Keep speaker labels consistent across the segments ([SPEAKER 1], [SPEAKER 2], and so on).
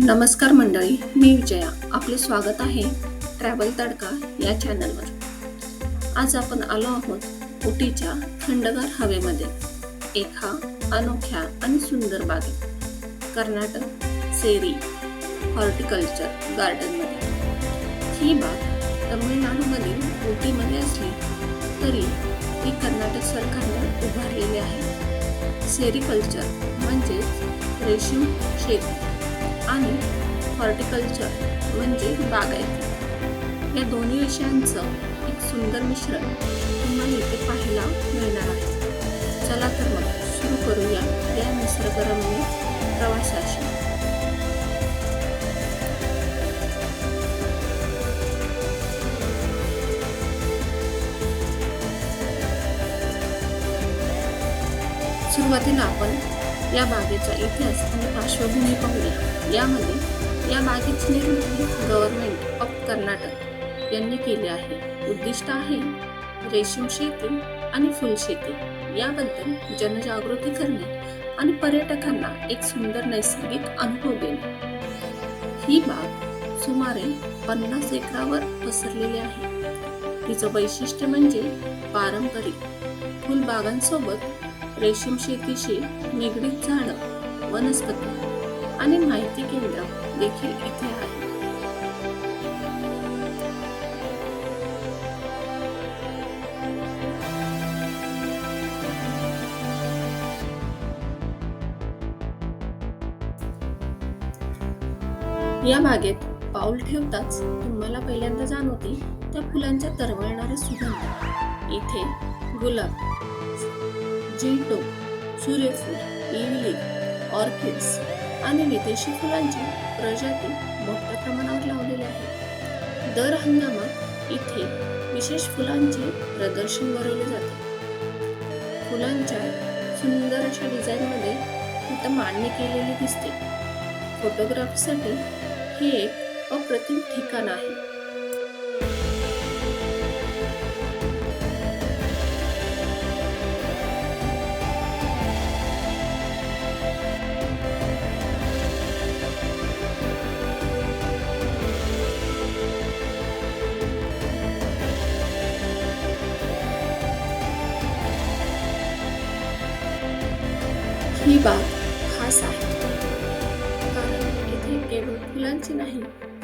[SPEAKER 1] नमस्कार मंडळी मी विजया. आपले स्वागत आहे ट्रॅव्हल तडका या चॅनलवर. आज आपण आलो आहोत उटीच्या थंडगार हवेमध्ये. एका अनोख्या आणि सुंदर बागेत. कर्नाटक सेरी हॉर्टिकल्चर गार्डनमध्ये. ही बाग तमिळनाडूमधील उटीमध्ये असली तरी ती कर्नाटक सरकारने उभारलेली आहे. सेरिकल्चर म्हणजेच रेशीम शेती. आणि हॉर्टिकल्चर म्हणजे बागायती. या दोन्ही विषयांचं एक सुंदर मिश्रण तुम्हाला इथे पाहायला मिळणार आहे. चला तर मग सुरू करूया या निसर्गरम्य प्रवासाशी. सुरुवातीला आपण या बागेचा इतिहास आणि पार्श्वभूमी पाहूया. यामध्ये या बागेची निर्मिती गव्हर्नमेंट ऑफ कर्नाटक यांनी केले आहे. उद्दिष्ट आहे रेशीम शेती आणि फुलशेती याबद्दल जनजागृती करणे आणि पर्यटकांना एक सुंदर नैसर्गिक अनुभव देणे. ही बाग सुमारे पन्नास एकरावर पसरलेली आहे. तिचं वैशिष्ट्य म्हणजे पारंपरिक फुलबागांसोबत रेशीम शेतीशी निगडीत झाडं वनस्पती आणि माहिती केंद्र देखील इथे आहे. या बागेत पाऊल ठेवताच तुम्हाला पहिल्यांदा जाणवते त्या फुलांच्या तरवळणारे सुगंध. इथे गुलाब जिंटो सूर्यफूल इवली ऑर्किड्स आणि विदेशी फुलांची प्रजाती मोठ्या प्रमाणावर लावलेल्या आहेत दर हंगामात इथे विशेष फुलांचे प्रदर्शन भरवले जाते. फुलांच्या सुंदर अशा डिझाईनमध्ये तिथं मांडणी केलेली दिसते. फोटोग्राफीसाठी हे एक अप्रतिम ठिकाण आहे.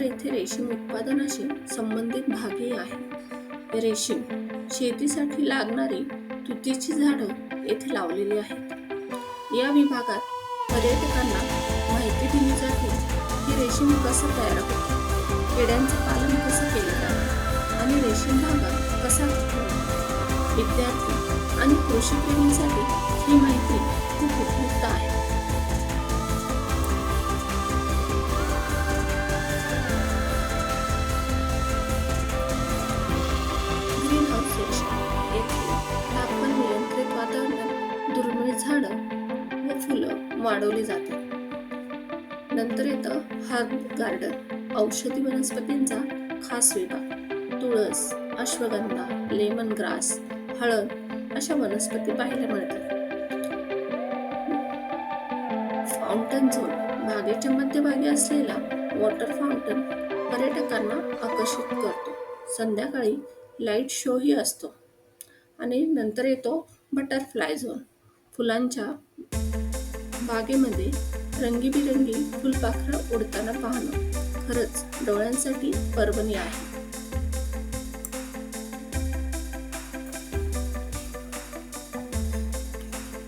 [SPEAKER 1] तर येथे रेशीम उत्पादनाशी संबंधित भागही आहे रेशीम शेतीसाठी लागणारी तुतीची झाडं येथे लावलेली आहेत. या विभागात पर्यटकांना माहिती दिली जाते की रेशीम कसं तयार होते? किड्यांचं पालन कसं केलं जातं? आणि रेशीम धागा कसा विद्यार्थी आणि कृषीप्रेमींसाठी ही माहिती खूप उपयुक्त आहे. वाढवली जातात नंतर येतं हर्ब गार्डन. औषधी वनस्पतींचा खास विभाग. तुळस अश्वगंधा लेमन ग्रास हळद अशा वनस्पती पाहायला मिळतात. फाउंटन झोन बागेच्या मध्यभागी असलेला वॉटर फाउंटन पर्यटकांना आकर्षित करतो. संध्याकाळी लाइट शोही असतो. आणि नंतर येतो बटरफ्लाय झोन. फुलांच्या बागेमध्ये रंगीबिरंगी फुलपाखरं उडताना पाहणं खरंच डोळ्यांसाठी पर्वणी आहे.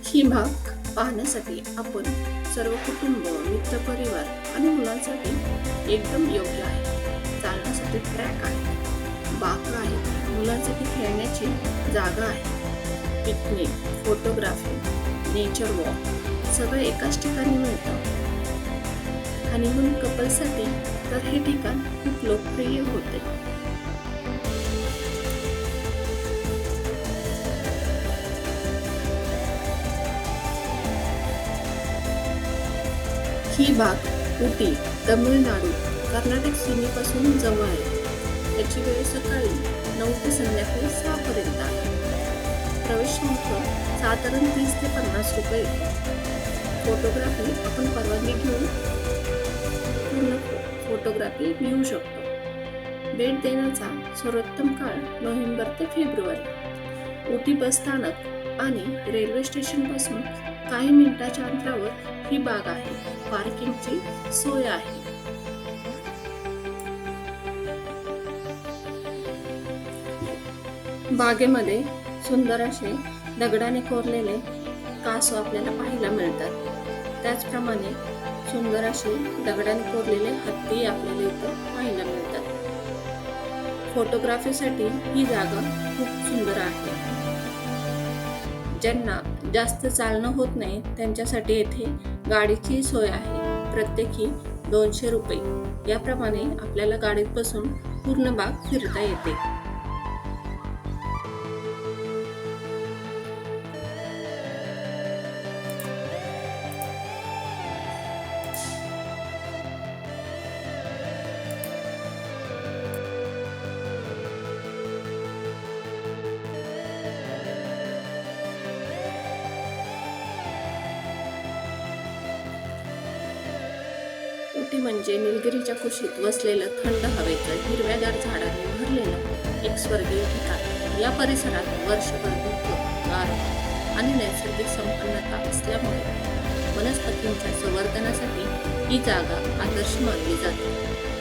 [SPEAKER 1] ही बाग पाहण्यासाठी आपण सर्व कुटुंब मित्रपरिवार आणि मुलांसाठी एकदम योग्य आहे. चालण्यासाठी ट्रॅक आहे. बाग आहे. मुलांसाठी खेळण्याची जागा आहे. पिकनिक फोटोग्राफी नेचर वॉक सगळं एकाच ठिकाणी मिळतं. हनीमून कपलसाठी तर हे ठिकाण खूप लोकप्रिय होते. ही बाग उटी तमिळनाडू कर्नाटक सीमेपासून जवळ आहे. त्याची वेळ सकाळी नऊ ते संध्याकाळी सहा पर्यंत आहे. प्रवेश शुल्क साधारण तीस ते पन्नास रुपये. फोटोग्राफी आपण परवानगी घेऊन पूर्ण फोटोग्राफी घेऊ शकतो. भेट देण्याचा सर्वोत्तम काळ नोव्हेंबर ते फेब्रुवारी. उटी बस स्थानक आणि रेल्वे स्टेशनपासून काही मिनिटाच्या अंतरावर ही बाग आहे. पार्किंगची सोय आहे. बागेमध्ये सुंदर असे दगडाने कोरलेले कासव आपल्याला पाहायला मिळतात. त्याचप्रमाणे सुंदर असे दगडाने कोरलेले हत्ती आपल्याला इथं पाहायला मिळतात. फोटोग्राफीसाठी ही जागा खूप सुंदर आहे. ज्यांना जास्त चालणं होत नाही त्यांच्यासाठी येथे गाडीची सोय आहे. प्रत्येकी दोनशे रुपये. याप्रमाणे आपल्याला गाडीत बसून पूर्ण बाग फिरता येते. उटी म्हणजे निलगिरीच्या कुशीत वसलेलं थंड हवेचं हिरव्यागार झाडांनी भरलेलं एक स्वर्गीय ठिकाण. या परिसरात वर्षभर दुःख गार आणि नैसर्गिक संपन्नता असल्यामुळे वनस्पतींच्या संवर्धनासाठी ही जागा आदर्श मानली जाते.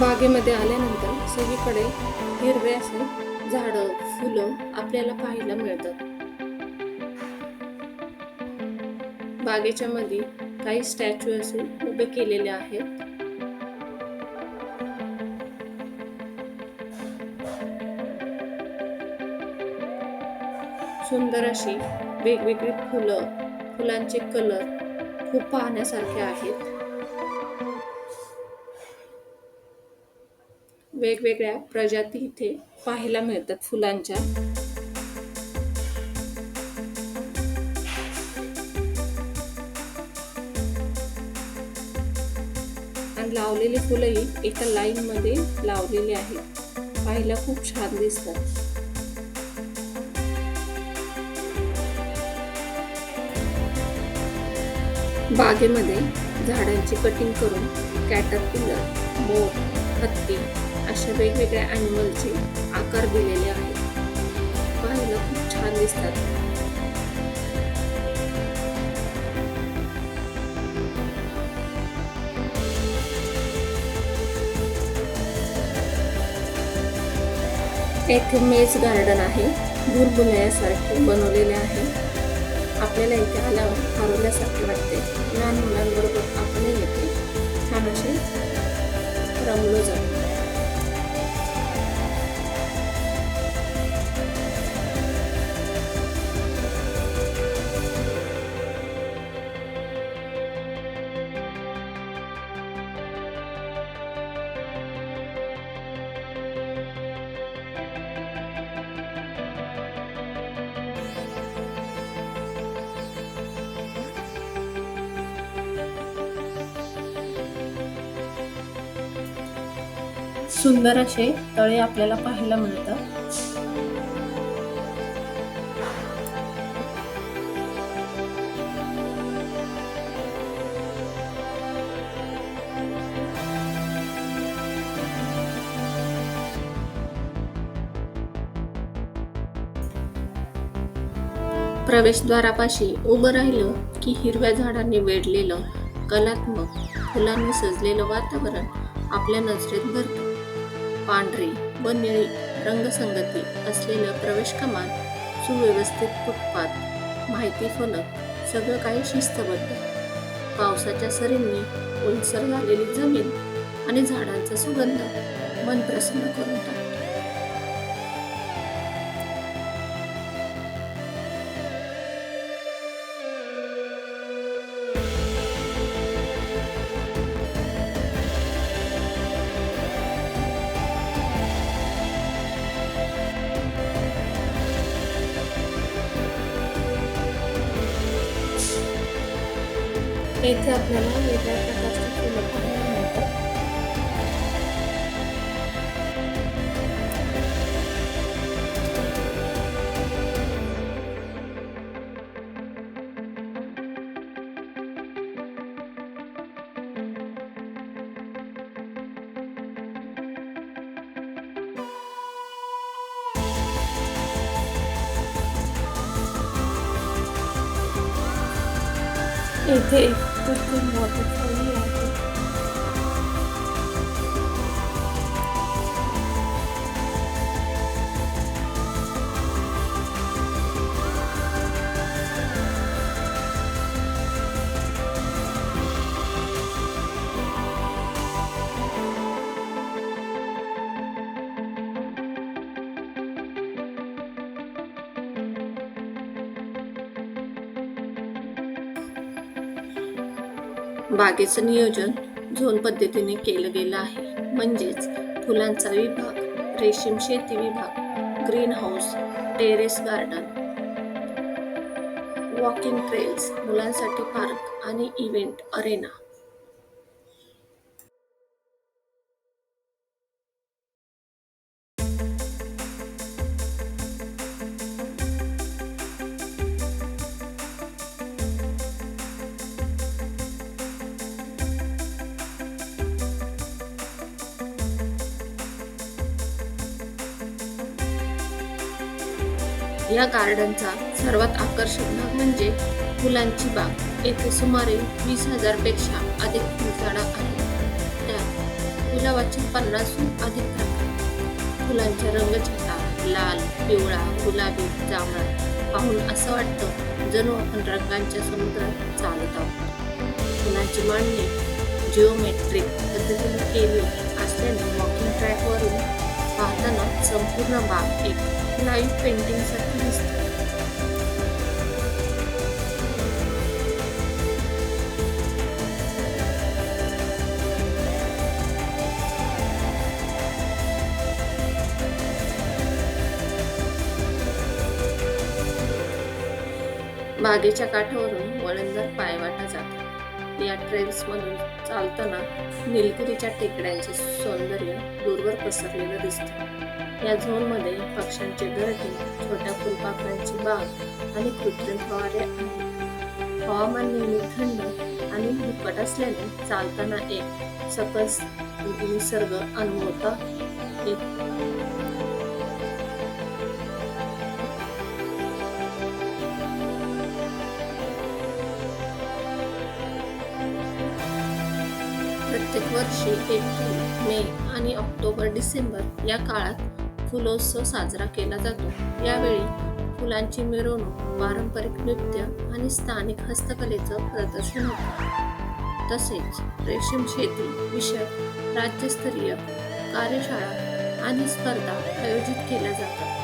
[SPEAKER 1] बागेमध्ये आल्यानंतर सगळीकडे हिरवे असे झाडं फुलं आपल्याला पाहायला मिळतात. बागेच्या मध्ये काही स्टॅच्यू असे उभे केलेले आहेत. सुंदर अशी वेगवेगळी फुलं फुलांचे कलर खूप पाहण्यासारखे आहेत. वेगवेगळ्या प्रजाती इथे पाहायला मिळतात फुलांच्या. आणि लावलेली फुलंही एका लाईन मध्ये लावलेली आहेत. पाहायला खूप छान दिसतात. बागेमध्ये झाडांची कटिंग करून कॅटरपिलर मोर हत्ती अशा वेगवेगळ्या ॲनिमलचे आकार दिलेले आहेत. पाहायला खूप छान दिसतात. एक मेज गार्डन आहे. भुरभुलयासारखे बनवलेले आहे. आपल्याला इथे आल्यावर हरवल्यासारखे वाटते. लहान मुलांबरोबर आपणही येते. छान असे रमलो जातो सुंदर असे तळे आपल्याला पाहायला मिळतात. प्रवेशद्वारापाशी उभं राहिलं की हिरव्या झाडांनी वेढलेलं कलात्मक फुलांनी सजलेलं वातावरण आपल्या नजरेत भरतं. पांढरी व निळी रंगसंगती असलेलं प्रवेश कमान सुव्यवस्थित फुटपाथ माहिती फलक सगळं काही शिस्तबद्ध. पावसाच्या सरींनी ओलसर झालेली जमीन आणि झाडांचा सुगंध मन प्रसन्न करून टाकतो येथे आपल्याला वेगळ्या प्रकारची फुलं पाहायला मिळतात येथे एक कृत्रिम वॉटरफॉल आहे बागेचं नियोजन झोन पद्धतीने केलं गेलं आहे. म्हणजेच फुलांचा विभाग रेशीम शेती विभाग green house terrace garden walking trails मुलांसाठी पार्क आणि इव्हेंट अरेना. या गार्डनचा सर्वात आकर्षक भाग म्हणजे फुलांची बाग. येथे सुमारे वीस हजारपेक्षा अधिक फुलझाडं आहेत. त्यात गुलाबाचे पन्नासहून अधिक प्रकार. फुलांच्या रंगछटा लाल पिवळा गुलाबी जांभळा पाहून असं वाटतं जणू आपण रंगांच्या समुद्रात चालत आहोत. फुलांची मांडणी जिओमेट्रिक पद्धतीने केली असल्याने वॉकिंग ट्रॅकवरून पाहताना संपूर्ण बाग एक लाईव्ह पेंटिंग सारखी दिसते. बागेच्या काठावरून वळणदार पायवाटा जातो या ट्रेल्समधून चालताना निलगिरीच्या टेकड्यांचे सौंदर्य दूरवर पसरलेलं दिसतं. या झोनमध्ये पक्ष्यांचे घरटे छोट्या फुलपाखरांची बाग आणि कृत्रिम फवारे आहेत. हवामान नेहमी थंड आणि दुप्पट असल्याने चालताना एक सकस निसर्ग अनुभवता येतो प्रत्येक एप्रिल मे आणि ऑक्टोबर डिसेंबर या काळात फुलोत्सव साजरा केला जातो. यावेळी फुलांची मिरवणूक पारंपरिक नृत्य आणि स्थानिक हस्तकलेचं प्रदर्शन होतं. तसेच रेशीम शेती विषयक राज्यस्तरीय कार्यशाळा आणि स्पर्धा आयोजित केल्या जातात.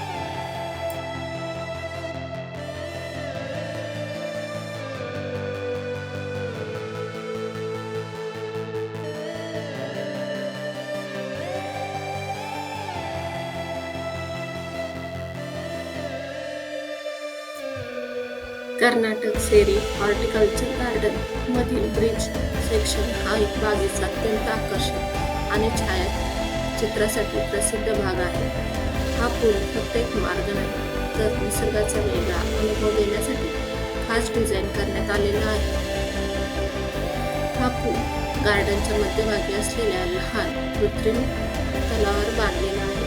[SPEAKER 1] कर्नाटक सेरी हॉर्टिकल्चर गार्डन मधील ब्रिज सेक्शन हा एक बागेचा अत्यंत आकर्षक आणि छाया चित्रासाठी प्रसिद्ध भाग आहे. हा पूल फक्त एक मार्ग नाही तर निसर्गाचा वेगळा अनुभव देण्यासाठी खास डिझाईन करण्यात आलेला आहे. हा पूल गार्डनच्या मध्यभागी असलेल्या लहान कृत्रिम तलावावर बांधलेला आहे.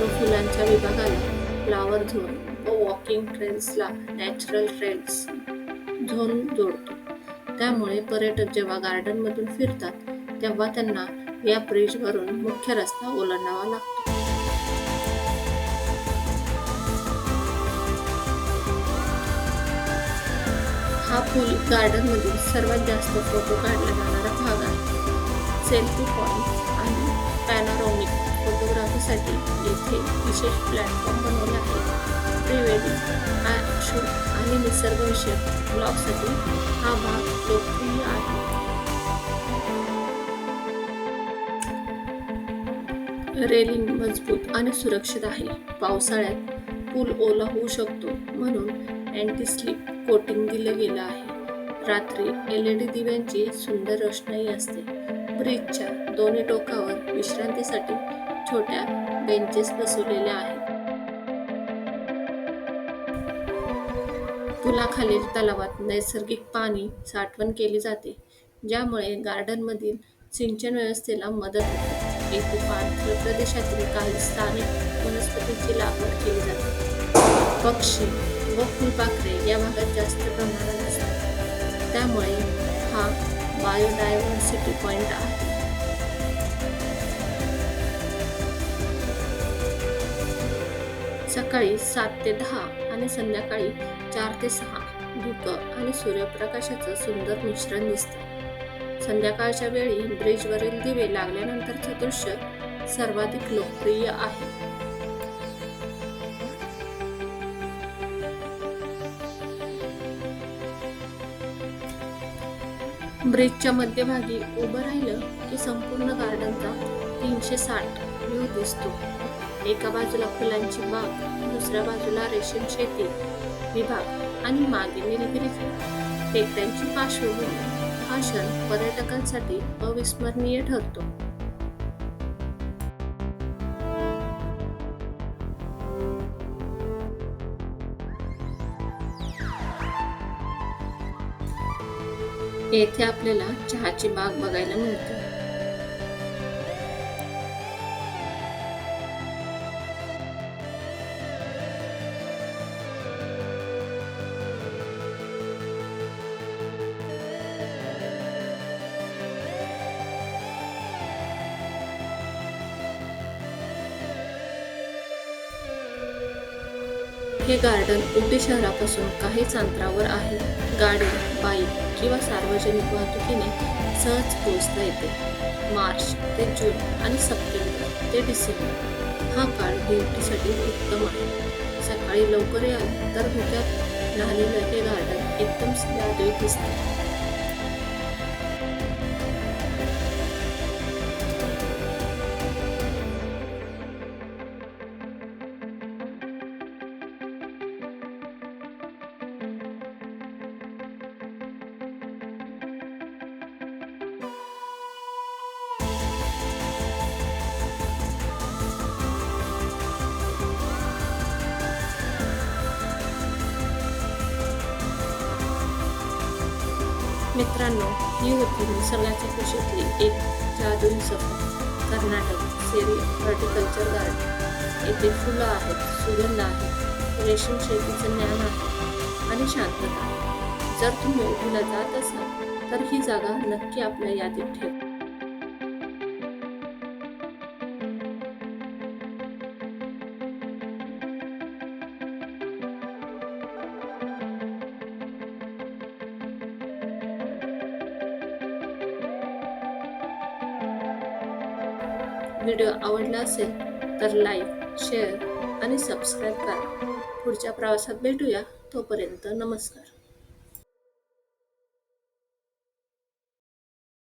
[SPEAKER 1] तो फुलांच्या विभागाला फ्लावर झोन व वॉकिंग ट्रेल्सला नॅचरल ट्रेल्स झोन जोडतो. त्यामुळे पर्यटक जेव्हा गार्डनमधून फिरतात तेव्हा त्यांना या ब्रिजवरून मुख्य रस्ता ओलांडावा लागतो. हा पूल गार्डनमधील सर्वात जास्त फोटो काढला जाणारा भाग आहे. सेल्फी पॉईंट आणि पॅनोरॉमिक फोटोग्राफीसाठी येथे विशेष प्लॅटफॉर्म बनवले आहे प्री वेडिंग शूट आणि निसर्गविषयक ब्लॉगसाठी हा भाग लोकप्रिय आहे रेलिंग मजबूत आणि सुरक्षित आहे. पावसाळ्यात पूल ओला होऊ शकतो म्हणून अँटी स्लिप कोटिंग दिलं गेलं आहे. रात्री एल ई डी दिव्यांची सुंदर रोषणाई असते. ब्रिजच्या दोन्ही टोकावर विश्रांतीसाठी छोट्या बेंचेस बसवलेल्या आहेत. पुलाखालील तलावात नैसर्गिक पाणी साठवण केली जाते ज्यामुळे गार्डनमधील सिंचन व्यवस्थेला मदत होते. येथे पाणथळ प्रदेशातील काही स्थानिक वनस्पतींची लागवड केली जाते. पक्षी व फुलपाखरे या भागात जास्त प्रमाणात असतात. त्यामुळे हा बायोडायव्हर्सिटी पॉइंट आहे. सकाळी सात ते दहा आणि संध्याकाळी चार ते सहा धुकं आणि सूर्यप्रकाशाचं सुंदर मिश्रण दिसतं. संध्याकाळच्या वेळी ब्रिजवरील दिवे लागल्यानंतरचं दृश्य सर्वाधिक लोकप्रिय आहे. ब्रिजच्या मध्यभागी उभं राहिलं की संपूर्ण गार्डनचा तीनशे साठ व्ह्यू दिसतो. एका बाजूला फुलांची बाग दुसऱ्या बाजूला रेशीम शेती विभाग आणि मागे निलगिरी टेकड्यांची पार्श्वभूमी. हा क्षण पर्यटकांसाठी अविस्मरणीय ठरतो. येथे आपल्याला चहाची बाग बघायला मिळते. हे गार्डन उटी शहरापासून काहीच अंतरावर आहे. गाडी बाईक किंवा सार्वजनिक वाहतुकीने सहज पोहोचता येते. मार्च ते जून आणि सप्टेंबर ते डिसेंबर हा काळ ड्युटीसाठी उत्तम आहे. सकाळी लवकर याल तर धुक्यात राहिलेलं हे गार्डन एकदम सजावटी दिसते. मित्रांनो ही होती निसर्गाच्या कुशीतली एक जादुई सफर कर्नाटक सेरी हॉर्टिकल्चर गार्डन येथे फुलं आहेत सुगंध आहे रेशीम शेतीचं ज्ञान आहे आणि शांतता जर तुम्ही उठीला जात असाल तर ही जागा नक्की आपल्या यादीत ठेवा. व्हिडिओ आवडला असेल तर लाईक शेअर आणि सबस्क्राईब करा. पुढच्या प्रवासात भेटूया. तोपर्यंत नमस्कार.